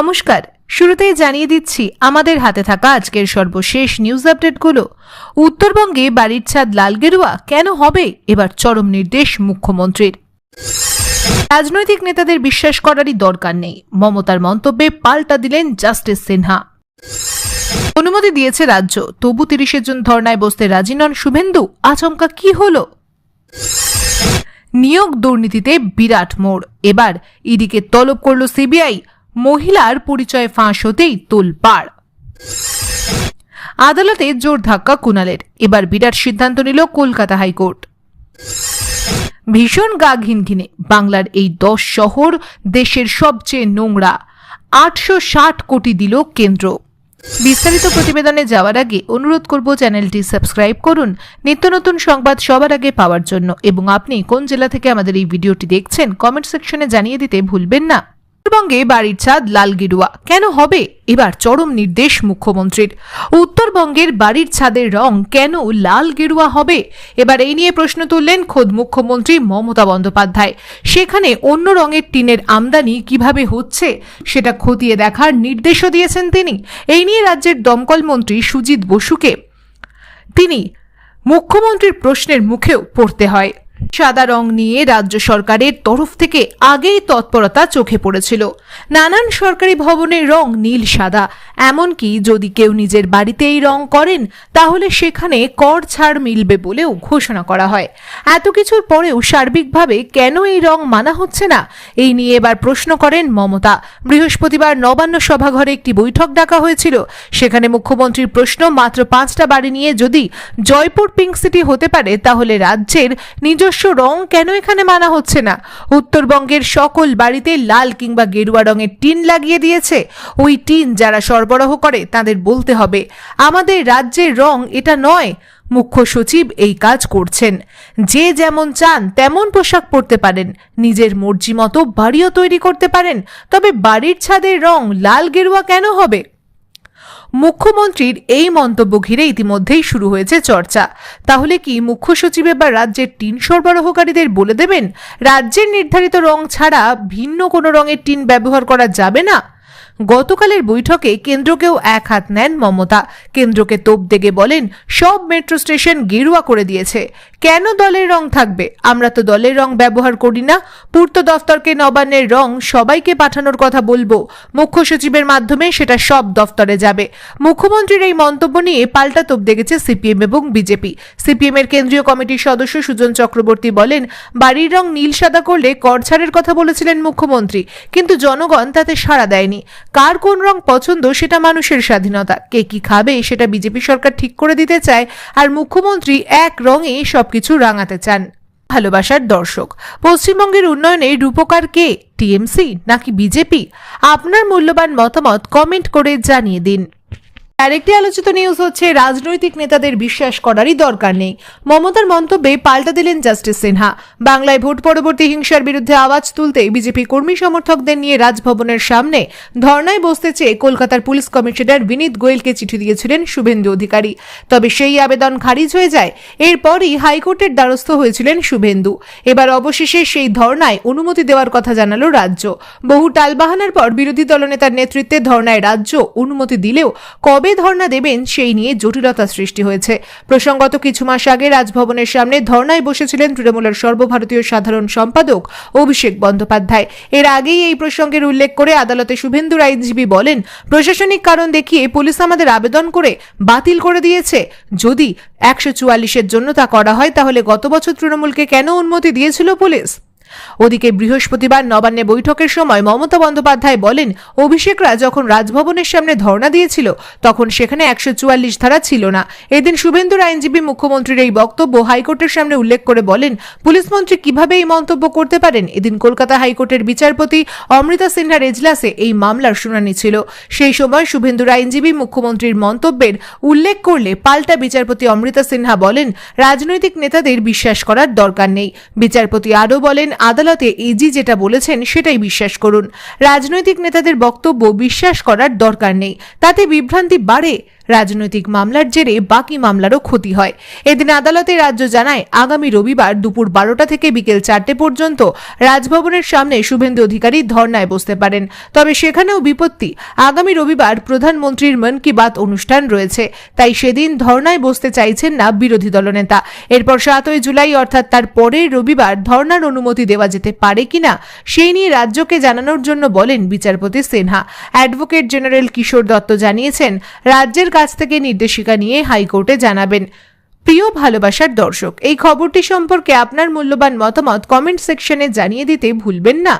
নমস্কার। শুরুতেই জানিয়ে দিচ্ছি, আমাদের হাতে থাকা আজকের সর্বশেষ নিউজ আপডেটগুলো উত্তরবঙ্গে বাড়ির ছাদ লাল গেরুয়া কেন হবে? এবার চরম নির্দেশ মুখ্যমন্ত্রীর। রাজনৈতিক নেতাদের বিশ্বাস করারই দরকার নেই। মমতার মন্তব্যে পাল্টা দিলেন জাস্টিস সিনহা। অনুমতি দিয়েছে রাজ্য। তবু তিরিশের জন ধর্নায় বসতে রাজি নন শুভেন্দু। আচমকা কি হলো? নিয়োগ দুর্নীতিতে বিরাট মোড়। এবার ইডিকে তলব করল সিবিআই। মহিলার পরিচয় ফাঁস হতেই তোলপাড়। আদালতে জোর ধাক্কা কুণালের এবার বিরাট সিদ্ধান্ত নিল কলকাতা হাইকোর্ট। ভীষণ গা ঘিনঘিনে বাংলার এই দশ শহর দেশের সবচেয়ে নোংরা। আটশো ষাট কোটি দিল কেন্দ্র। বিস্তারিত প্রতিবেদনে যাওয়ার আগে অনুরোধ করব চ্যানেলটি সাবস্ক্রাইব করুন। নিত্য নতুন সংবাদ সবার আগে পাওয়ার জন্য। এবং আপনি কোন জেলা থেকে আমাদের এই ভিডিওটি দেখছেন কমেন্ট সেকশনে জানিয়ে দিতে ভুলবেন না। উত্তরবঙ্গে বাড়ির ছাদ লাল কেন হবে? এবার চরম নির্দেশ মুখ্যমন্ত্রীর। উত্তরবঙ্গের বাড়ির ছাদের রং কেন লাল গেরুয়া হবে? এবার এই নিয়ে প্রশ্ন তুললেন খোদ মুখ্যমন্ত্রী মমতা বন্দ্যোপাধ্যায়। সেখানে অন্য রঙের টিনের আমদানি কীভাবে হচ্ছে, সেটা খতিয়ে দেখার নির্দেশও দিয়েছেন তিনি। এই নিয়ে রাজ্যের দমকল মন্ত্রী সুজিত বসুকে তিনি মুখ্যমন্ত্রীর প্রশ্নের মুখেও পড়তে হয়। সাদা রং নিয়ে রাজ্য সরকারের তরফ থেকে আগেই তৎপরতা চোখে পড়েছিল। নানান সরকারি ভবনের রং নীল সাদা। এমনকি যদি কেউ নিজের বাড়িতে এই রং করেন, তাহলে সেখানে কর ছাড় মিলবে বলেও ঘোষণা করা হয়। এত কিছুর পরেও সার্বিকভাবে কেন এই রং মানা হচ্ছে না? এই নিয়ে এবার প্রশ্ন করেন মমতা। বৃহস্পতিবার নবান্ন সভাঘরে একটি বৈঠক ডাকা হয়েছিল। সেখানে মুখ্যমন্ত্রীর প্রশ্ন মাত্র পাঁচটা বাড়ি নিয়ে যদি জয়পুর পিঙ্ক সিটি হতে পারে, তাহলে রাজ্যের নিজস্ব রং কেন এখানে মানা হচ্ছে না? উত্তরবঙ্গের সকল বাড়িতে লাল কিংবা গেরুয়া রঙের টিন লাগিয়ে দিয়েছে। ওই টিন যারা সরবরাহ করে, তাদের বলতে হবে, আমাদের রাজ্যের রং এটা নয়। মুখ্য সচিব এই কাজ করছেন। যে যেমন চান, তেমন পোশাক পরতে পারেন। নিজের মর্জি মতো বাড়িও তৈরি করতে পারেন। তবে বাড়ির ছাদের রং লাল গেরুয়া কেন হবে? মুখ্যমন্ত্রীর এই মন্তব্য ঘিরে ইতিমধ্যেই শুরু হয়েছে চর্চা। তাহলে কি মুখ্য সচিব এবার রাজ্যের টিন সরবরাহকারীদের বলে দেবেন, রাজ্যের নির্ধারিত রং ছাড়া ভিন্ন কোনো রঙের টিন ব্যবহার করা যাবে না? গতকালের বৈঠকে কেন্দ্রকেও এক হাত নেন মমতা। কেন্দ্রকে তোপ দেগে বলেন, সব মেট্রো স্টেশন গেরুয়া করে দিয়েছে। কেন দলের রং থাকবে? আমরা তো দলের রং ব্যবহার করি না। পূর্ত দফতরকে নবান্নের রং সবাইকে পাঠানোর কথা বলব। মুখ্য সচিবের মাধ্যমে সেটা সব দফতরে যাবে। মুখ্যমন্ত্রীর এই মন্তব্য নিয়ে পাল্টা তোপ দেখেছে সিপিএম এবং বিজেপি। সিপিএম এর কেন্দ্রীয় কমিটির সদস্য সুজন চক্রবর্তী বলেন, বাড়ির রং নীল সাদা করলে কর ছাড়ের কথা বলেছিলেন মুখ্যমন্ত্রী, কিন্তু জনগণ তাতে সাড়া দেয়নি। কার কোন রং পছন্দ সেটা মানুষের স্বাধীনতা। কে কি খাবে সেটা বিজেপি সরকার ঠিক করে দিতে চায়, আর মুখ্যমন্ত্রী এক রঙে সবকিছু রাঙাতে চান ভালোবাসার দর্শক। পশ্চিমবঙ্গের উন্নয়নে রূপকার কে? টিএমসি নাকি বিজেপি? আপনার মূল্যবান মতামত কমেন্ট করে জানিয়ে দিন। আরেকটি আলোচিত নিউজ হচ্ছে, রাজনৈতিক নেতাদের বিশ্বাস করারই দরকার নেই। মমতার মন্তব্যে পাল্টা দিলেন জাস্টিস সিনহা। বাংলায় ভোট পরবর্তী হিংসার বিরুদ্ধে আওয়াজ তুলতে বিজেপি কর্মী সমর্থকদের নিয়ে রাজভবনের সামনে ধর্নায় বসতে চেয়ে কলকাতার পুলিশ কমিশনার বিনীত গোয়েলকে চিঠি দিয়েছিলেন শুভেন্দু অধিকারী। তবে সেই আবেদন খারিজ হয়ে যায়, এরপরই হাইকোর্টের দ্বারস্থ হয়েছিলেন শুভেন্দু। এবার অবশেষে সেই ধর্নায় অনুমতি দেওয়ার কথা জানালো রাজ্য। বহু টালবাহানার পর বিরোধী দলনেতার নেতৃত্বে ধর্নায় রাজ্য অনুমতি দিলেও কবে ধর্ণা দেবেন, সেই নিয়ে জটিলতা সৃষ্টি হয়েছে। প্রসঙ্গত কিছু মাস আগে রাজভবনের সামনে ধর্নায় বসেছিলেন তৃণমূলের সর্বভারতীয় সাধারণ সম্পাদক অভিষেক বন্দ্যোপাধ্যায়। এর আগেই এই প্রসঙ্গের উল্লেখ করে আদালতে শুভেন্দুর আইনজীবী বলেন, প্রশাসনিক কারণ দেখিয়ে পুলিশ আমাদের আবেদন করে বাতিল করে দিয়েছে। যদি একশো চুয়াল্লিশের জন্য তা করা হয়, তাহলে গত বছর তৃণমূলকে কেন অনুমতি দিয়েছিল পুলিশ? ওদিকে বৃহস্পতিবার নবান্নে বৈঠকের সময় মমতা বন্দ্যোপাধ্যায় বলেন অভিষেকরা যখন রাজভবনের সামনে ধর্ণা দিয়েছিল, তখন সেখানে একশো চুয়াল্লিশ ধারা ছিল না। এদিন শুভেন্দুর আইনজীবী মুখ্যমন্ত্রীর এই বক্তব্য হাইকোর্টের সামনে উল্লেখ করে বলেন, পুলিশ মন্ত্রী কীভাবে এই মন্তব্য করতে পারেন? এদিন কলকাতা হাইকোর্টের বিচারপতি অমৃতা সিনহার এজলাসে এই মামলার শুনানি ছিল। সেই সময় শুভেন্দুর আইনজীবী মুখ্যমন্ত্রীর মন্তব্যের উল্লেখ করলে পাল্টা বিচারপতি অমৃতা সিনহা বলেন, রাজনৈতিক নেতাদের বিশ্বাস করার দরকার নেই। বিচারপতি আরও বলেন আদালতে এজি যেটা বলেছেন সেটাই বিশ্বাস করুন। রাজনৈতিক নেতাদের বক্তব্য বিশ্বাস করার দরকার নেই। তাতে বিভ্রান্তি বাড়ে। রাজনৈতিক মামলার জেরে বাকি মামলারও ক্ষতি হয়। এদিন আদালতে রাজ্য জানায়, আগামী রবিবার দুপুর বারোটা থেকে বিকেল চারটে পর্যন্ত রাজভবনের সামনে শুভেন্দু অধিকারী ধর্নায় বসতে পারেন। তবে সেখানেও বিপত্তি। আগামী রবিবার প্রধানমন্ত্রীর মন কি বাত অনুষ্ঠান রয়েছে। তাই সেদিন ধর্নায় বসতে চাইছেন না বিরোধী দলনেতা। এরপর সাতই জুলাই, অর্থাৎ তার পরের রবিবার ধর্নার অনুমতি দেওয়া যেতে পারে কিনা, সেই নিয়ে রাজ্যকে জানানোর জন্য বলেন বিচারপতি সিনহা। অ্যাডভোকেট জেনারেল কিশোর দত্ত জানিয়েছেন, রাজ্যের কাছ থেকে নির্দেশিকা নিয়ে হাইকোর্টে জানাবেন। প্রিয় ভালোবাসার দর্শক, এই খবরটি সম্পর্কে আপনার মূল্যবান মতামত কমেন্ট সেকশনে জানিয়ে দিতে ভুলবেন না।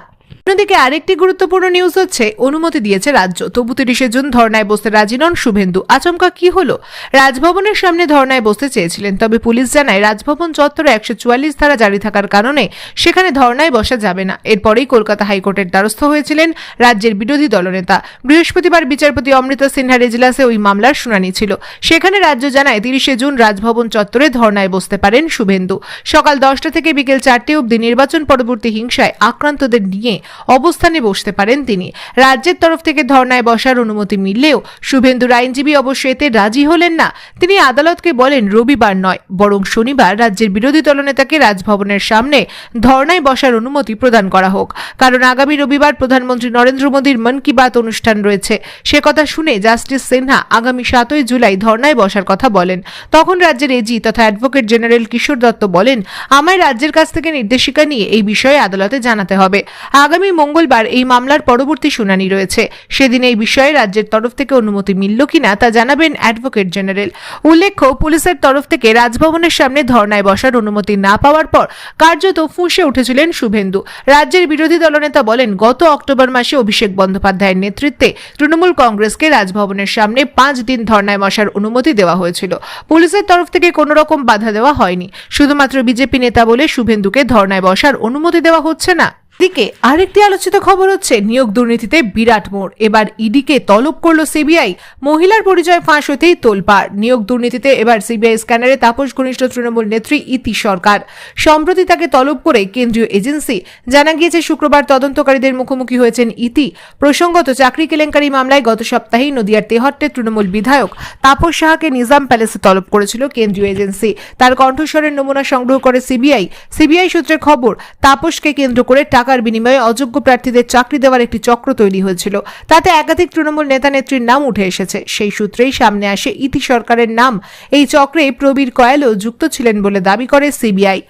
অন্যদিকে আরেকটি গুরুত্বপূর্ণ নিউজ হচ্ছে, অনুমতি দিয়েছে রাজ্য। তবু তিরিশে জুন ধর্নায় বসতে রাজি নন শুভেন্দু। আচমকা কি হলো? রাজভবনের সামনে ধর্নায় বসতে চেয়েছিলেন, তবে পুলিশ জানায় রাজভবন চত্বরে একশো চুয়াল্লিশ ধারা জারি থাকার কারণে সেখানে ধর্নায় বসা যাবে না। এরপরেই কলকাতা হাইকোর্টের দ্বারস্থ হয়েছিলেন রাজ্যের বিরোধী দলনেতা। বৃহস্পতিবার বিচারপতি অমৃতা সিনহার এজলাসে ওই মামলার শুনানি ছিল। সেখানে রাজ্য জানায় তিরিশে জুন রাজভবন চত্বরে ধর্নায় বসতে পারেন শুভেন্দু। সকাল দশটা থেকে বিকেল চারটে অবধি নির্বাচন পরবর্তী হিংসায় আক্রান্তদের নিয়ে অবস্থানে বসতে পারেন তিনি। রাজ্যের তরফ থেকে ধর্নায় বসার অনুমতি মিললেও শুভেন্দুর আইনজীবী অবশ্য এতে রাজি হলেন না। তিনি আদালতকে বলেন, রবিবার নয়, বরং শনিবার রাজ্যের বিরোধী দলনেতাকে রাজভবনের সামনে ধর্নায় বসার অনুমতি প্রদান করা হোক। কারণ আগামী রবিবার প্রধানমন্ত্রী নরেন্দ্র মোদীর মন কি বাত অনুষ্ঠান রয়েছে। সে কথা শুনে জাস্টিস সিনহা আগামী সাতই জুলাই ধর্নায় বসার কথা বলেন। তখন রাজ্যের এজি তথা অ্যাডভোকেট জেনারেল কিশোর দত্ত বলেন, আমায় রাজ্যের কাছ থেকে নির্দেশিকা নিয়ে এই বিষয়ে আদালতে জানাতে হবে। আগামী মঙ্গলবার এই মামলার পরবর্তী শুনানি রয়েছে। সেদিন এই বিষয়ে রাজ্যের তরফ থেকে অনুমতি মিলল কিনা তা জানাবেন অ্যাডভোকেট জেনারেল। উল্লেখ্য, পুলিশের তরফ থেকে রাজভবনের সামনে ধর্নায় বসার অনুমতি না পাওয়ার পর কার্যত ফুঁসে উঠেছিলেন শুভেন্দু। রাজ্যের বিরোধী দলনেতা বলেন, গত অক্টোবর মাসে অভিষেক বন্দ্যোপাধ্যায়ের নেতৃত্বে তৃণমূল কংগ্রেসকে রাজভবনের সামনে পাঁচ দিন ধর্নায় বসার অনুমতি দেওয়া হয়েছিল। পুলিশের তরফ থেকে কোনো রকম বাধা দেওয়া হয়নি। শুধুমাত্র বিজেপি নেতা বলে শুভেন্দুকে ধর্নায় বসার অনুমতি দেওয়া হচ্ছে না। দিকে আরেকটি আলোচিত খবর হচ্ছে, নিয়োগ দুর্নীতিতে বিরাট মোড়। এবার ইডিকে তলব করল সিবিআই। মহিলার পরিচয় ফাঁস হতেই তোলপাড়। নিয়োগ দুর্নীতিতে এবার সিবিআই স্ক্যানারে তাপস ঘনিষ্ঠ তৃণমূল নেত্রী ইতি সরকার। সম্প্রতি তাকে তলব করে কেন্দ্রীয় এজেন্সি জানা গিয়েছে, শুক্রবার তদন্তকারীদের মুখোমুখি হয়েছেন ইতি। প্রসঙ্গত, চাকরি কেলেঙ্কারি মামলায় গত সপ্তাহেই নদিয়ার তেহট্টে তৃণমূল বিধায়ক তাপস সাহাকে নিজাম প্যালেসে তলব করেছিল কেন্দ্রীয় এজেন্সি। তার কণ্ঠস্বরের নমুনা সংগ্রহ করে সিবিআই। সিবিআই সূত্রের খবর, তাপসকে কেন্দ্র করে টাকার বিনিময়ে অযোগ্য প্রার্থীদের চাকরি দেওয়ার একটি চক্র তৈরি হয়েছিল। তাতে একাধিক তৃণমূল নেতা নেত্রীর নাম উঠে এসেছে। সেই সূত্রেই সামনে আসে ইতি সরকারের নাম। এই চক্রে প্রবীর কয়ালও যুক্ত ছিলেন বলে দাবি করে সিবিআই।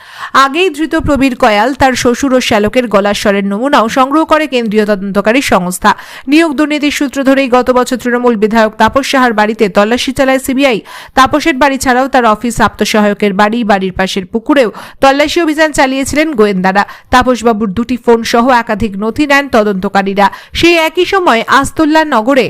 আগেই ধৃত প্রবীর কয়াল তার শ্বশুর ও শ্যালকের গলার স্বরের নমুনাও সংগ্রহ করে কেন্দ্রীয় তদন্তকারী সংস্থা। নিয়োগ দুর্নীতির সূত্র ধরেই গত বছর তৃণমূল বিধায়ক তাপস সাহার বাড়িতে তল্লাশি চালায় সিবিআই। তাপসের বাড়ি ছাড়াও তার অফিস আপ্তসহায়কের বাড়ি, বাড়ির পাশের পুকুরেও তল্লাশি অভিযান চালিয়েছিলেন গোয়েন্দারা। তাপসবাবুর দুটি ফোন সহ একাধিক নথি নেন তদন্তকারীরা। সেই একই সময় আস্তোল্লা নগরে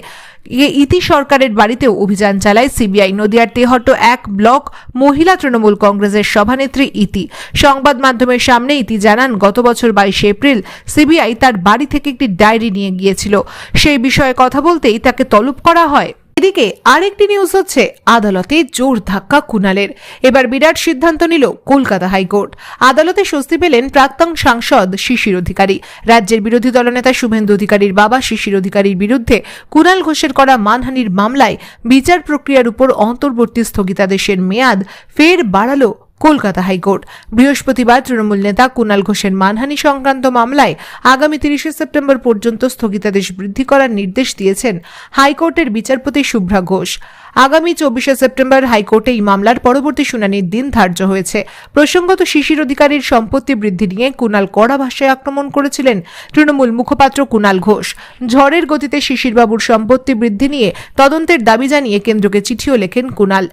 ইতি সরকারের বাড়িতেও অভিযান চালায় সিবিআই। নদিয়ার তেহট্ট এক ব্লক মহিলা তৃণমূল কংগ্রেসের সভানেত্রী ইতি। সংবাদ মাধ্যমের সামনে ইতি জানান, গত বছর বাইশে এপ্রিল সিবিআই তার বাড়ি থেকে একটি ডায়েরি নিয়ে গিয়েছিল। সেই বিষয়ে কথা বলতেই তাকে তলব করা হয়। এদিকে আরেকটি নিউজ হচ্ছে, আদালতে জোর ধাক্কা কুনালের এবার বিরাট সিদ্ধান্ত নিল কলকাতা হাইকোর্ট। আদালতে স্বস্তি পেলেন প্রাক্তন সাংসদ শিশির অধিকারী। রাজ্যের বিরোধী দলনেতা শুভেন্দু অধিকারীর বাবা শিশির অধিকারীর বিরুদ্ধে কুণাল ঘোষের করা মানহানির মামলায় বিচার প্রক্রিয়ার উপর অন্তর্বর্তী স্থগিতাদেশের মেয়াদ ফের বাড়ালো কলকাতা হাইকোর্ট। বৃহস্পতিবার তৃণমূল নেতা কুণাল ঘোষের মানহানি সংক্রান্ত মামলায় আগামী তিরিশে সেপ্টেম্বর পর্যন্ত স্থগিতাদেশ বৃদ্ধি করার নির্দেশ দিয়েছেন হাইকোর্টের বিচারপতি শুভ্রা ঘোষ। আগামী চব্বিশে সেপ্টেম্বর হাইকোর্টে এই মামলার পরবর্তী শুনানির দিন ধার্য হয়েছে। প্রসঙ্গত শিশির অধিকারীর সম্পত্তি বৃদ্ধি নিয়ে কুণাল কড়া ভাষায় আক্রমণ করেছিলেন তৃণমূল মুখপাত্র কুণাল ঘোষ। ঝড়ের গতিতে শিশিরবাবুর সম্পত্তি বৃদ্ধি নিয়ে তদন্তের দাবি জানিয়ে কেন্দ্রকে চিঠিও লেখেন কুণাল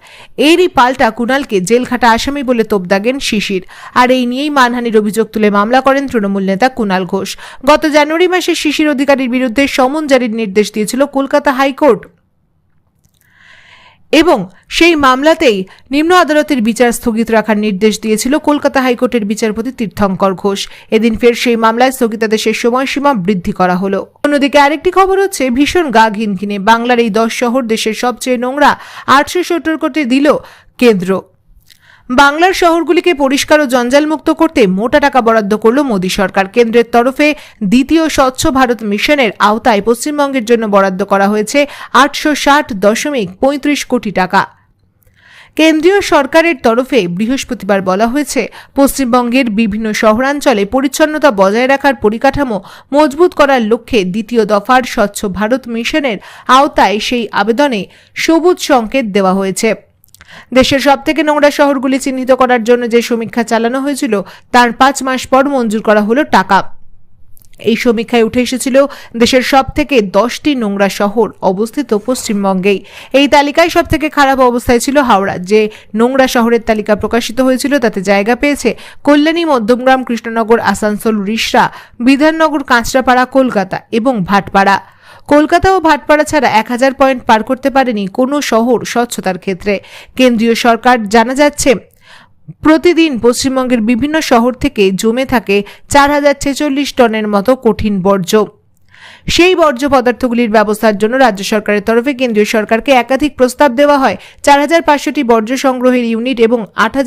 এরই পাল্টা কুণালকে জেলখাটা আসামি বলে তোপ দাগেন শিশির। আর এই নিয়েই মানহানির অভিযোগ তুলে মামলা করেন তৃণমূল নেতা কুণাল ঘোষ। গত জানুয়ারি মাসে শিশির অধিকারীর বিরুদ্ধে সমন জারির নির্দেশ দিয়েছিল কলকাতা হাইকোর্ট। এবং সেই মামলাতেই নিম্ন আদালতের বিচার স্থগিত রাখার নির্দেশ দিয়েছিল কলকাতা হাইকোর্টের বিচারপতি তীর্থঙ্কর ঘোষ। এদিন ফের সেই মামলায় স্থগিতাদেশের সময়সীমা বৃদ্ধি করা হলো। অন্যদিকে আরেকটি খবর হচ্ছে, ভীষণ গা ঘিনঘিনে বাংলার এই দশ শহর দেশের সবচেয়ে নোংরা আটশো সত্তর কোটি দিল কেন্দ্র। বাংলার শহরগুলিকে পরিষ্কার ও জঞ্জালমুক্ত করতে মোটা টাকা বরাদ্দ করল মোদী সরকার। কেন্দ্রের তরফে দ্বিতীয় স্বচ্ছ ভারত মিশনের আওতায় পশ্চিমবঙ্গের জন্য বরাদ্দ করা হয়েছে আটশো ষাট দশমিক পঁয়ত্রিশ কোটি টাকা। কেন্দ্রীয় সরকারের তরফে বৃহস্পতিবার বলা হয়েছে, পশ্চিমবঙ্গের বিভিন্ন শহরাঞ্চলে পরিচ্ছন্নতা বজায় রাখার পরিকাঠামো মজবুত করার লক্ষ্যে দ্বিতীয় দফার স্বচ্ছ ভারত মিশনের আওতায় সেই আবেদনে সবুজ সংকেত দেওয়া হয়েছে। দেশের সবথেকে নোংরা শহরগুলি চিহ্নিত করার জন্য যে সমীক্ষা চালানো হয়েছিল, তার পাঁচ মাস পর মঞ্জুর করা হলো টাকা। এই সমীক্ষায় উঠে এসেছিল দেশের সব থেকে দশটি নোংরা শহর অবস্থিত পশ্চিমবঙ্গেই। এই তালিকায় সব থেকে খারাপ অবস্থায় ছিল হাওড়া, যে নোংরা শহরের তালিকা প্রকাশিত হয়েছিল তাতে জায়গা পেয়েছে কল্যাণী, মধ্যমগ্রাম, কৃষ্ণনগর, আসানসোল রিষড়া বিধাননগর, কাঁচরাপাড়া, কলকাতা এবং ভাটপাড়া। কলকাতা ও ভাটপাড়া ছাড়া এক হাজার পয়েন্ট পার করতে পারেনি কোনো শহর স্বচ্ছতার ক্ষেত্রে। কেন্দ্রীয় সরকার জানা যাচ্ছে, প্রতিদিন পশ্চিমবঙ্গের বিভিন্ন শহর থেকে জমে থাকে চার হাজার ছেচল্লিশ টনের মতো কঠিন বর্জ্য। সেই বর্জ্য পদার্থগুলির ব্যবস্থার জন্য রাজ্য সরকারের তরফে কেন্দ্রীয় সরকারকে একাধিক প্রস্তাব দেওয়া হয়। চার হাজার পাঁচশোটি বর্জ্য সংগ্রহের ইউনিট এবং আট হাজার